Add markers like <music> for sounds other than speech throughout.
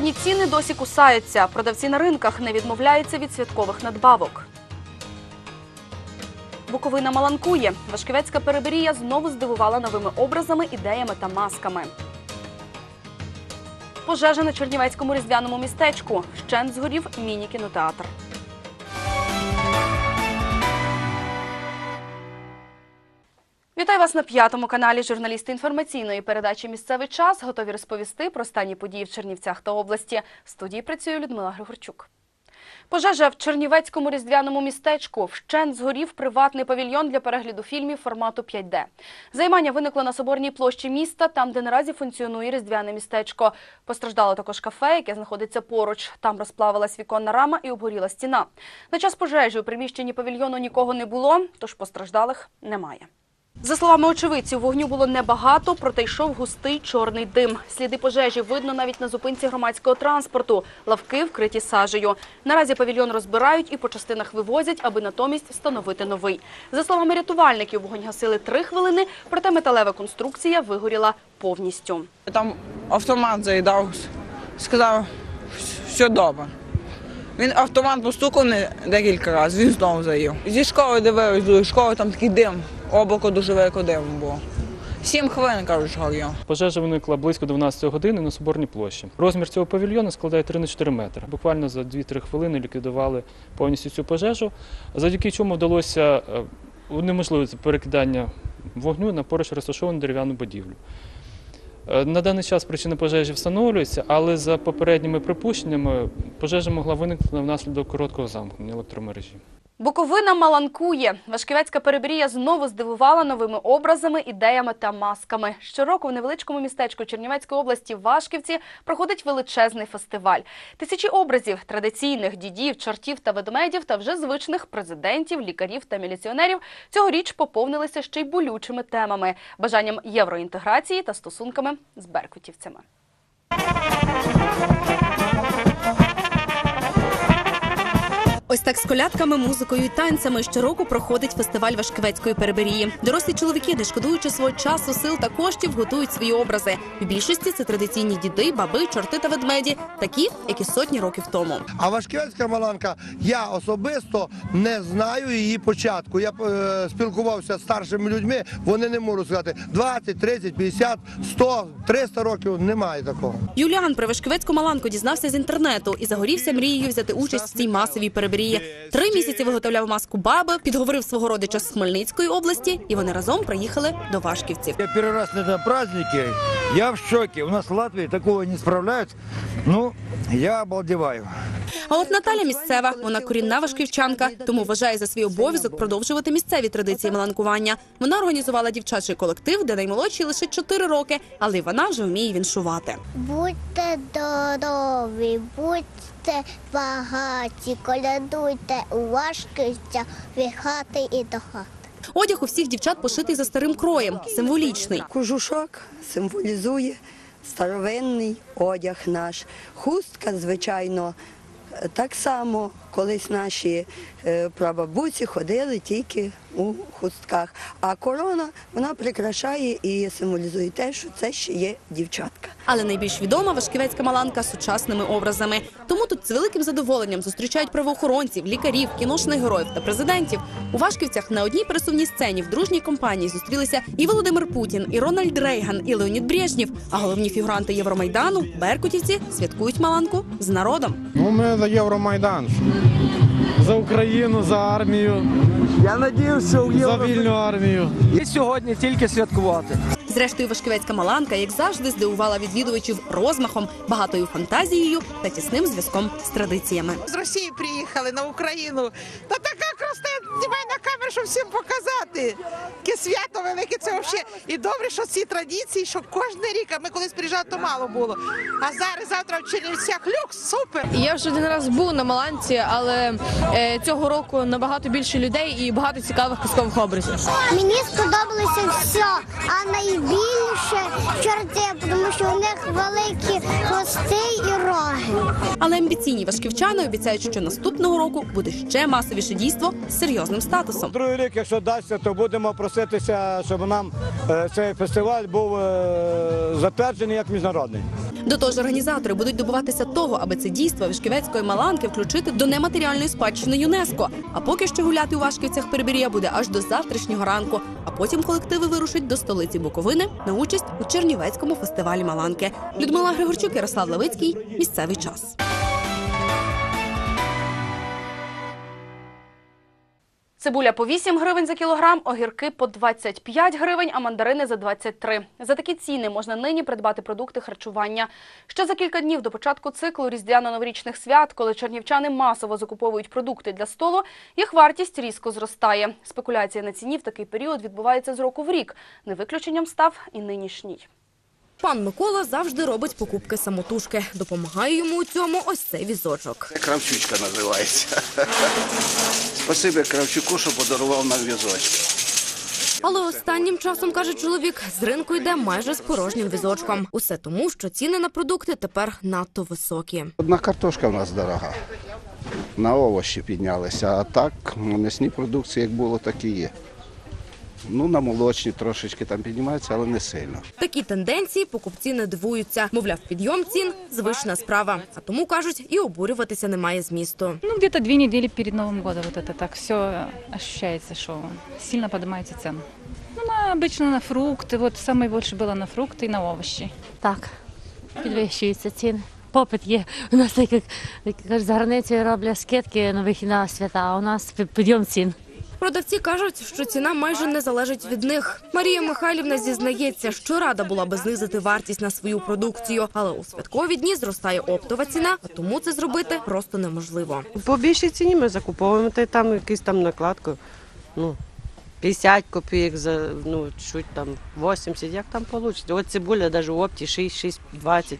Шалені ціни досі кусаються. Продавці на ринках не відмовляються від святкових надбавок. Буковина маланкує. Вашківецька переберія знову здивувала новими образами, ідеями та масками. Пожежа на Чернівецькому різдвяному містечку. Вщент згорів міні-кінотеатр. Вітаю вас на п'ятому каналі. Журналісти інформаційної передачі Місцевий час готові розповісти про останні події в Чернівцях та області. В студії працює Людмила Григорчук. Пожежа в Чернівецькому різдвяному містечку. Вщент згорів приватний павільйон для перегляду фільмів формату 5D. Займання виникло на соборній площі міста, там, де наразі функціонує різдвяне містечко. Постраждало також кафе, яке знаходиться поруч. Там розплавилась віконна рама і обгоріла стіна. На час пожежі у приміщенні павільйону нікого не було, тож постраждалих немає. За словами очевидців, вогню було небагато, проте йшов густий чорний дим. Сліди пожежі видно навіть на зупинці громадського транспорту. Лавки вкриті сажею. Наразі павільйон розбирають і по частинах вивозять, аби натомість встановити новий. За словами рятувальників, вогонь гасили три хвилини, проте металева конструкція вигоріла повністю. Там автомат заїдав, сказав, що добре. Він автомат постукав декілька разів, він знову заїв. Зі школи дивились, зі школи там такий дим, облако дуже велике диму було. Сім хвилин, кажуть, горів. Пожежа виникла близько 12 години на Соборній площі. Розмір цього павільйону складає 3 на 4 метри. Буквально за 2-3 хвилини ліквідували повністю цю пожежу, завдяки чому вдалося е, унеможливити перекидання вогню на поруч розташовану дерев'яну будівлю. Е, На даний час причина пожежі встановлюється, але за попередніми припущеннями пожежа могла виникнути внаслідок короткого замкнення електромережі. Буковина маланкує. Вашківецька переберія знову здивувала новими образами, ідеями та масками. Щороку в невеличкому містечку Чернівецької області Вашківці проходить величезний фестиваль. Тисячі образів традиційних дідів, чортів та ведмедів та вже звичних президентів, лікарів та міліціонерів цьогоріч поповнилися ще й болючими темами, бажанням євроінтеграції та стосунками з беркутівцями. Ось так з колядками, музикою і танцями щороку проходить фестиваль Вашківецької переберії. Дорослі чоловіки, не шкодуючи свого часу, сил та коштів, готують свої образи. В більшості це традиційні діди, баби, чорти та ведмеді, такі, як і сотні років тому. А Вашківська Маланка, я особисто не знаю її початку. Я е, спілкувався з старшими людьми, вони не можуть сказати 20, 30, 50, 100, 300 років немає такого. Юліан про Вашківецьку маланку дізнався з інтернету і загорівся мрією взяти участь в цій масовій переберії. Три місяці виготовляв маску баби, підговорив свого родича з Хмельницької області, і вони разом приїхали до Вашківців. Я первый раз на этом празднике, я в шоке. У нас в Латвии такого не справляются. Ну, я обалдеваю. А от Наталя місцева, вона корінна вашківчанка, тому вважає за свій обов'язок продовжувати місцеві традиції маланкування. Вона організувала дівчачий колектив, де наймолодші лише 4 роки, але й вона вже вміє віншувати. Будьте здорові, будьте багаті, колядуйте у важкістя від хати і до хати. Одяг у всіх дівчат пошитий за старим кроєм, символічний. Кожушок символізує старовинний одяг наш. Хустка, звичайно, так само колись наші е, прабабусі ходили тільки у хустках. А корона вона прикрашає і символізує те, що це ще є дівчатка. Але найбільш відома важківецька маланка сучасними образами. Тому тут з великим задоволенням зустрічають правоохоронців, лікарів, кіношних героїв та президентів. У Вашківцях на одній пересувній сцені в дружній компанії зустрілися і Володимир Путін, і Рональд Рейган, і Леонід Брежнєв. А головні фігуранти Євромайдану беркутівці святкують маланку з народом. Ну, ми за Євромайдан. За Україну, за армію, Я надію, що у за вільну армію. І сьогодні тільки святкувати. Зрештою, Вашківецька маланка, як завжди, здивувала відвідувачів розмахом, багатою фантазією та тісним зв'язком з традиціями. з Росії приїхали на Україну. Та така красна, знімай камеру, всім показати. Яке свято велике, це взагалі. І добре, що ці традиції, що кожен рік, а ми колись приїжджали, то мало було. А зараз, завтра в Чернівцях люкс, супер. Я вже один раз був на Маланці, але е, цього року набагато більше людей і багато цікавих казкових образів. Мені сподобалося все, а найбільше чорти, тому що у них великі хвости і роги. Але амбіційні вашківчани обіцяють, що наступного року буде ще масовіше дійство з серйозним статусом. Другий рік, якщо дасться, то будемо проситися, щоб нам е, цей фестиваль був е, затверджений як міжнародний. До того ж, організатори будуть добуватися того, аби це дійство Вишківецької маланки включити до нематеріальної спадщини ЮНЕСКо. А поки що гуляти у Вашківцях Перебір'я буде аж до завтрашнього ранку. А потім колективи вирушать до столиці Буковини на участь у Чернівецькому фестивалі Маланки. Людмила Григорчук, Ярослав Левицький. Місцевий час. Цибуля по 8 гривень за кілограм, огірки по 25 гривень, а мандарини за 23. За такі ціни можна нині придбати продукти харчування. Ще за кілька днів до початку циклу різдвяно-новорічних свят, коли чернівчани масово закуповують продукти для столу, їх вартість різко зростає. Спекуляція на ціні в такий період відбувається з року в рік. Не виключенням став і нинішній. Пан Микола завжди робить покупки самотужки. Допомагає йому у цьому ось цей візочок. Кравчучка називається. <laughs> Спасибі Кравчуку, що подарував нам візочки. Але останнім часом, каже чоловік, з ринку йде майже з порожнім візочком. Усе тому, що ціни на продукти тепер надто високі. Одна картошка в нас дорога. На овочі піднялися, а так на м'ясні продукції як було, так і є. Ну, на молочні трошечки там піднімаються, але не сильно. Такі тенденції покупці не дивуються. Мовляв, підйом цін звична справа. А тому кажуть, і обурюватися немає змісту. Ну, где-то две недели перед Новым годом вот это так все ощущается, что сильно поднимаются цены. Ну, на, обычно на фрукты, вот самое больше было на фрукты и на овощи. Так, підвищуються ціни. Попит є. У нас так як, як кажуть, за границею роблять скидки на вихідна свята, а у нас під- підйом цін. Продавці кажуть, що ціна майже не залежить від них. Марія Михайлівна зізнається, що рада була би знизити вартість на свою продукцію, але у святкові дні зростає оптова ціна, а тому це зробити просто неможливо. По більшій ціні ми закуповуємо, та там якийсь там накладку. Ну, 50 копійок за ну, чуть там 80, як там вийде. От цибуля навіть в опті 6, 6, 20.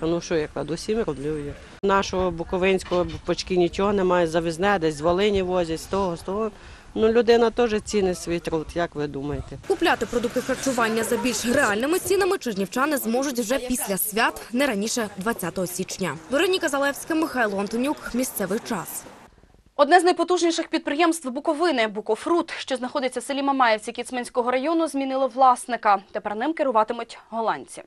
А ну що, я кладу 7 рублів. Нашого буковинського почки нічого немає, завізне, десь з Волині возять, з того, з того. Ну, людина теж цінить свій труд, як ви думаєте? Купляти продукти харчування за більш реальними цінами чернівчани зможуть вже після свят, не раніше 20 січня. Вероніка Залевська, Михайло Антонюк. Місцевий час. Одне з найпотужніших підприємств Буковини Букофрут, що знаходиться в селі Мамаївці Кіцменського району, змінило власника. Тепер ним керуватимуть голландці.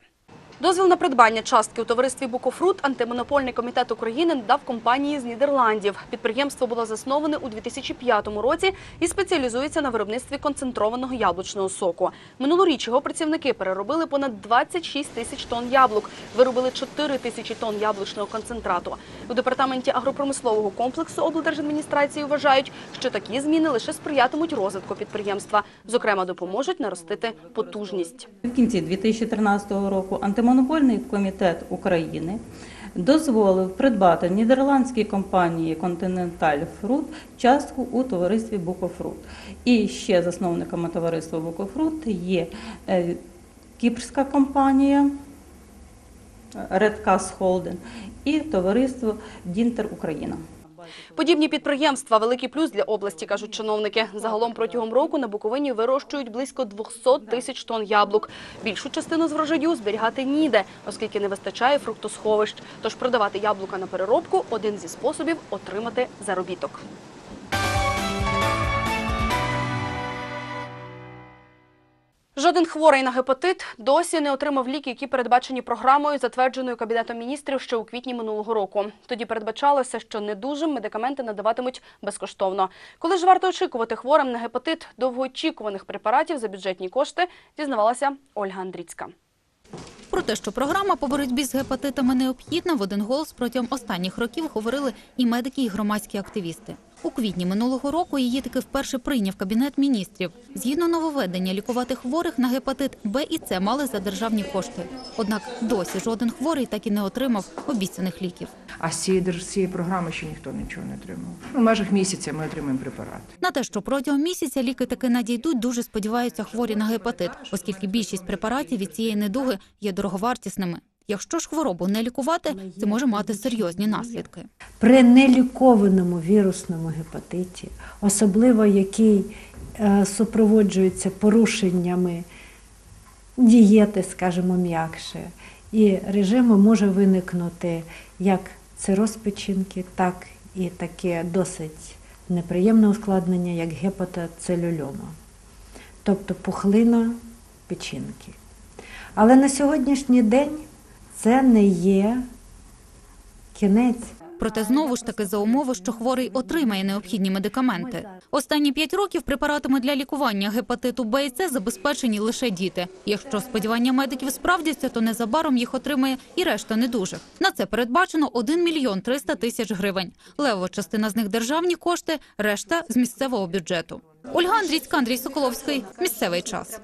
Дозвіл на придбання частки у товаристві Букофрут антимонопольний комітет України надав компанії з Нідерландів. Підприємство було засноване у 2005 році і спеціалізується на виробництві концентрованого яблучного соку. Минулоріч його працівники переробили понад 26 тисяч тонн яблук, виробили 4 тисячі тонн яблучного концентрату. У департаменті агропромислового комплексу облдержадміністрації вважають, що такі зміни лише сприятимуть розвитку підприємства, зокрема допоможуть наростити потужність. В кінці 2013 року антимонопольний комітет України дозволив придбати нідерландській компанії Continental Fruit частку у товаристві Букофрут. І ще засновниками товариства Букофрут є е, кіпрська компанія Cas Holding і товариство Дінтер Україна. Подібні підприємства – великий плюс для області, кажуть чиновники. Загалом протягом року на Буковині вирощують близько 200 тисяч тонн яблук. Більшу частину з врожаю зберігати ніде, оскільки не вистачає фруктосховищ. Тож продавати яблука на переробку – один зі способів отримати заробіток. Жоден хворий на гепатит досі не отримав ліки, які передбачені програмою, затвердженою Кабінетом міністрів ще у квітні минулого року. Тоді передбачалося, що недужим медикаменти надаватимуть безкоштовно. Коли ж варто очікувати хворим на гепатит довгоочікуваних препаратів за бюджетні кошти, дізнавалася Ольга Андріцька. Про те, що програма по боротьбі з гепатитами необхідна, в один голос протягом останніх років говорили і медики, і громадські активісти. У квітні минулого року її таки вперше прийняв кабінет міністрів. Згідно нововведення, лікувати хворих на гепатит Б і С мали за державні кошти. Однак досі жоден хворий так і не отримав обіцяних ліків. А з цієї, з цієї програми ще ніхто нічого не отримав. Ну, в межах місяця ми отримаємо препарат. На те, що протягом місяця ліки таки надійдуть, дуже сподіваються хворі на гепатит, оскільки більшість препаратів від цієї недуги є дороговартісними. Якщо ж хворобу не лікувати, це може мати серйозні наслідки. При нелікованому вірусному гепатиті, особливо який е, супроводжується порушеннями дієти, скажімо, м'якше, і режиму може виникнути як цироз печінки, так і таке досить неприємне ускладнення, як гепатоцелюльома, тобто пухлина печінки. Але на сьогоднішній день це не є кінець. Проте знову ж таки за умови, що хворий отримає необхідні медикаменти. Останні п'ять років препаратами для лікування гепатиту Б і С забезпечені лише діти. Якщо сподівання медиків справдяться, то незабаром їх отримає і решта недужих. На це передбачено 1 мільйон 300 тисяч гривень. Левова частина з них державні кошти, решта з місцевого бюджету. Ольга Андрійська, Андрій Соколовський. Місцевий час.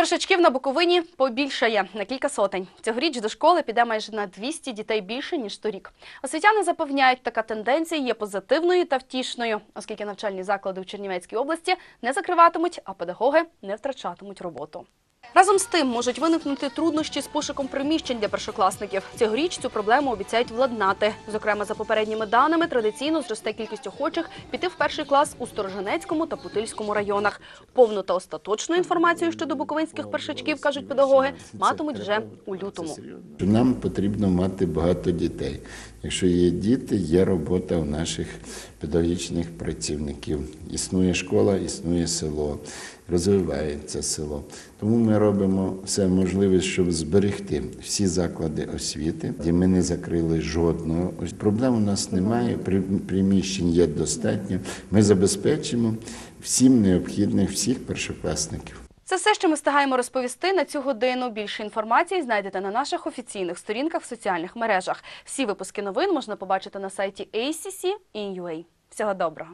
Першачків на Буковині побільшає на кілька сотень. Цьогоріч до школи піде майже на 200 дітей більше, ніж торік. Освітяни запевняють, така тенденція є позитивною та втішною, оскільки навчальні заклади в Чернівецькій області не закриватимуть, а педагоги не втрачатимуть роботу. Разом з тим можуть виникнути труднощі з пошуком приміщень для першокласників. Цьогоріч цю проблему обіцяють владнати. Зокрема, за попередніми даними, традиційно зросте кількість охочих піти в перший клас у Сторожинецькому та Путильському районах. Повну та остаточну інформацію щодо буковинських першачків, кажуть педагоги, матимуть вже у лютому. Нам потрібно мати багато дітей. Якщо є діти, є робота у наших педагогічних працівників. Існує школа, існує село, розвивається село. Тому ми робимо все можливе, щоб зберегти всі заклади освіти, де ми не закрили жодного. Проблем у нас немає, при- приміщень є достатньо. Ми забезпечимо всім необхідних всіх першокласників. Це все, що ми встигаємо розповісти на цю годину. Більше інформації знайдете на наших офіційних сторінках в соціальних мережах. Всі випуски новин можна побачити на сайті ACC. Всього доброго!